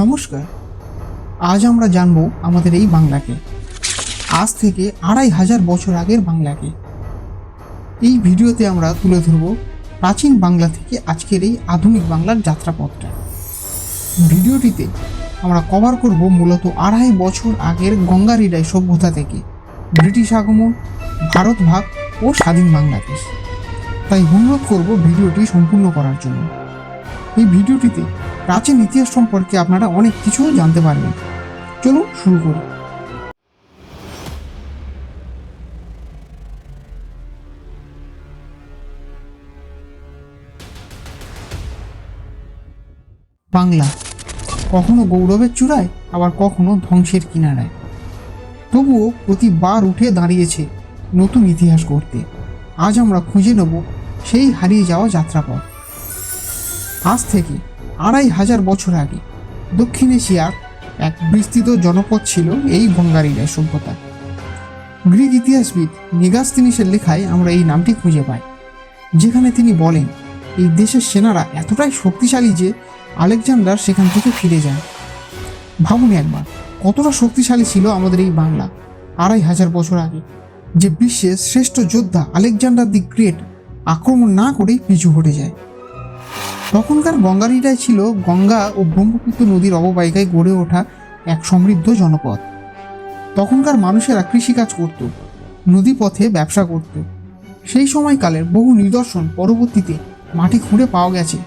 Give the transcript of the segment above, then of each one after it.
নমস্কার। আজ আমরা জানব আমাদের এই বাংলাকে। আজ থেকে আড়াই হাজার বছর আগের বাংলাকে। এই ভিডিওতে আমরা তুলে ধরব প্রাচীন বাংলা থেকে আজকের এই আধুনিক বাংলার যাত্রাপথটা। ভিডিওটিতে আমরা কভার করব মূলত আড়াই বছর আগের গঙ্গারিডাই সভ্যতা থেকে ব্রিটিশ আগমন, ভারত ভাগ ও স্বাধীন বাংলাদেশ। তাই অনুরোধ করব ভিডিওটি সম্পূর্ণ করার জন্য। এই ভিডিওটিতে প্রাচীন ইতিহাস সম্পর্কে আপনারা অনেক কিছু জানতে পারবেন। চলুন শুরু করি। বাংলা। কখনো গৌরবের চূড়ায়, আবার কখনো ধ্বংসের কিনারায়। তবুও প্রতিবার উঠে দাঁড়িয়েছে নতুন ইতিহাস করতে আজ আমরা খুঁজে নেব সেই হারিয়ে যাওয়া যাত্রাপথ। আজ থেকে আড়াই হাজার বছর আগে দক্ষিণ এশিয়ার এক বিস্তৃত জনপদ ছিল এই গঙ্গারিডায় সভ্যতা। গ্রিক ইতিহাসবিদ মেগাস্তিনিসের লেখায় আমরা এই নামটি খুঁজে পাই, যেখানে তিনি বলেন, এই দেশের সেনারা এতটাই শক্তিশালী যে আলেকজান্ডার সেখান থেকে ফিরে যান ভাবুন একবার, কতটা শক্তিশালী ছিল আমাদের এই বাংলা আড়াই হাজার বছর আগে, যে বিশ্বের শ্রেষ্ঠ যোদ্ধা আলেকজান্ডার দি গ্রেট আক্রমণ না করেই পিছু হটে যায়। তখনকার গঙ্গারিটাই ছিল গঙ্গা ও ব্রহ্মপুত্র নদীর অববাহিকায় গড়ে ওঠা এক সমৃদ্ধ জনপদ। তখনকার মানুষেরা কৃষিকাজ করত, নদীপথে ব্যবসা করত। সেই সময়কালের বহু নিদর্শন পরবর্তীতে মাটি খুঁড়ে পাওয়া গেছে।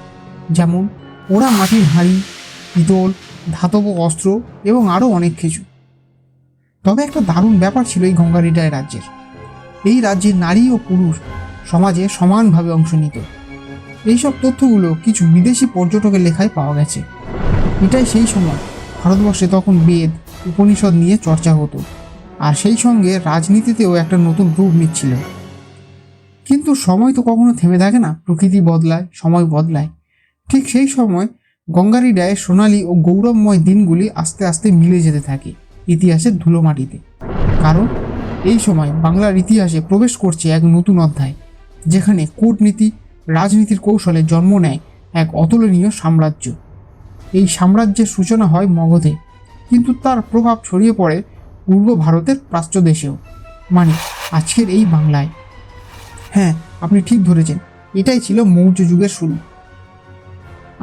যেমন ওরা মাটির হাঁড়ি, পিতল, ধাতব অস্ত্র এবং আরও অনেক কিছু। তবে একটা দারুণ ব্যাপার ছিল এই গঙ্গারিডায় রাজ্যের। এই রাজ্যের নারী ও পুরুষ সমাজে সমানভাবে অংশ নিত। এইসব তথ্যগুলো কিছু বিদেশি পর্যটকের লেখায় পাওয়া গেছে। এটাই সেই সময়। ভারতবর্ষে তখন বেদ, উপনিষদ নিয়ে চর্চা হতো। আর সেই সঙ্গে রাজনীতিতেও একটা নতুন রূপ নিচ্ছিল। কিন্তু সময় তো কখনো থেমে থাকে না। প্রকৃতি বদলায়, সময় বদলায়। ঠিক সেই সময় গঙ্গারি গঙ্গারিডায় সোনালী ও গৌরবময় দিনগুলি আস্তে আস্তে মিলে যেতে থাকে ইতিহাসের ধুলোমাটিতে। কারণ এই সময় বাংলার ইতিহাসে প্রবেশ করছে এক নতুন অধ্যায়, যেখানে কূটনীতি রাজনীতির কৌশলে জন্ম নেয় এক অতুলনীয় সাম্রাজ্য। এই সাম্রাজ্যের সূচনা হয় মগধে, কিন্তু তার প্রভাব ছড়িয়ে পড়ে পূর্ব ভারতের প্রাচ্য দেশেও মানে আজকের এই বাংলায়। হ্যাঁ আপনি ঠিক ধরেছেন, এটাই ছিল মৌর্য যুগের শুরু।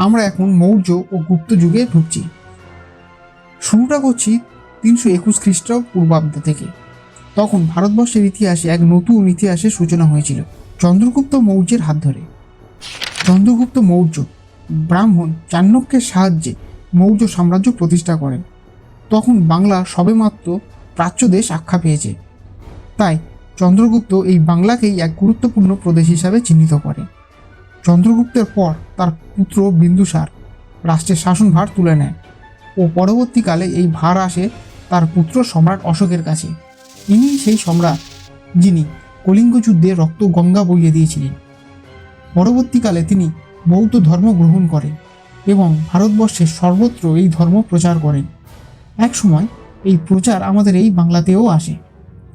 আমরা এখন মৌর্য ও গুপ্ত যুগে ঢুকছি। শুরুটা করছি তিনশো একুশ খ্রিস্ট পূর্বাব্দ থেকে। তখন ভারতবর্ষের ইতিহাসে এক নতুন ইতিহাসের সূচনা হয়েছিল, চন্দ্রগুপ্ত মৌর্যের হাত ধরে। চন্দ্রগুপ্ত মৌর্য, ব্রাহ্মণ চাণক্যের সাহায্যে মৌর্য সাম্রাজ্য প্রতিষ্ঠা করেন। তখন বাংলা সবেমাত্র প্রাচ্য দেশ আখ্যা পেয়েছে। তাই চন্দ্রগুপ্ত এই বাংলাকেই এক গুরুত্বপূর্ণ প্রদেশ হিসাবে চিহ্নিত করে। চন্দ্রগুপ্তের পর তার পুত্র বিন্দুসার রাষ্ট্রের শাসনভার তুলে নেয় ও পরবর্তীকালে এই ভার আসে তার পুত্র সম্রাট অশোকের কাছে। ইনি সেই সম্রাট যিনি কলিঙ্গ যুদ্ধে রক্ত গঙ্গা বইয়ে দিয়েছিলেন। পরবর্তীকালে তিনি বৌদ্ধ ধর্ম গ্রহণ করেন এবং ভারতবর্ষের সর্বত্র এই ধর্ম প্রচার করেন। একসময় এই প্রচার আমাদের এই বাংলাতেও আসে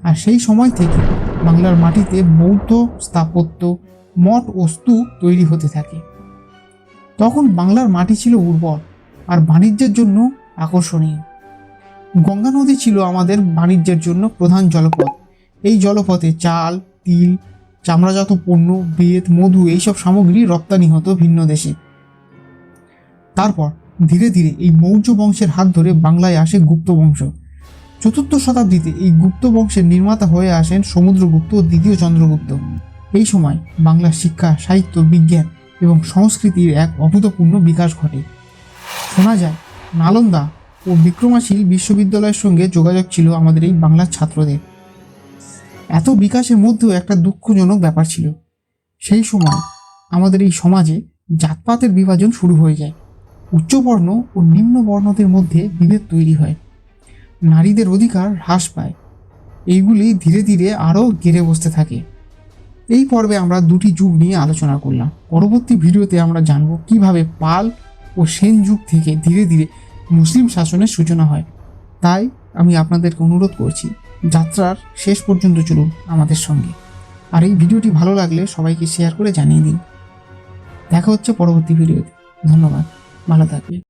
আর সেই সময় থেকে বাংলার মাটিতে বৌদ্ধ স্থাপত্য, মঠ ও স্তূপ তৈরি হতে থাকে। তখন বাংলার মাটি ছিল উর্বর আর বাণিজ্যের জন্য আকর্ষণীয়। গঙ্গা নদী ছিল আমাদের বাণিজ্যের জন্য প্রধান জলপথ। এই জলপথে চাল, তিল চামড়াজাত পণ্য, বেত, মধু এইসব সামগ্রী রপ্তানি হতো ভিন্ন দেশে। তারপর ধীরে ধীরে এই মৌর্য বংশের হাত ধরে বাংলায় আসে গুপ্ত বংশ। চতুর্থ শতাব্দীতে এই গুপ্ত বংশের নির্মাতা হয়ে আসেন সমুদ্রগুপ্ত ও দ্বিতীয় চন্দ্রগুপ্ত। এই সময় বাংলার শিক্ষা, সাহিত্য, বিজ্ঞান এবং সংস্কৃতির এক অভূতপূর্ণ বিকাশ ঘটে। শোনা যায়, নালন্দা ও বিক্রমাশীল বিশ্ববিদ্যালয়ের সঙ্গে যোগাযোগ ছিল আমাদের এই বাংলার ছাত্রদের। এত বিকাশের মধ্যেও একটা দুঃখজনক ব্যাপার ছিল। সেই সময় আমাদের এই সমাজে জাতপাতের বিভাজন শুরু হয়ে যায়। উচ্চবর্ণ ও নিম্নবর্ণদের মধ্যে বিভেদ তৈরি হয়। নারীদের অধিকার হ্রাস পায়। এইগুলি ধীরে ধীরে আরও গেড়ে বসতে থাকে। এই পর্বে আমরা দুটি যুগ নিয়ে আলোচনা করলাম। পরবর্তী ভিডিওতে আমরা জানব কীভাবে পাল ও সেন যুগ থেকে ধীরে ধীরে মুসলিম শাসনের সূচনা হয়। তাই আমি আপনাদেরকে অনুরোধ করছি যাত্রার শেষ পর্যন্ত চলুন আমাদের সঙ্গে। আর এই ভিডিওটি ভালো লাগলে সবাইকে শেয়ার করে জানিয়ে দিন। দেখা হচ্ছে পরবর্তী ভিডিওতে। ধন্যবাদ। ভালো থাকবে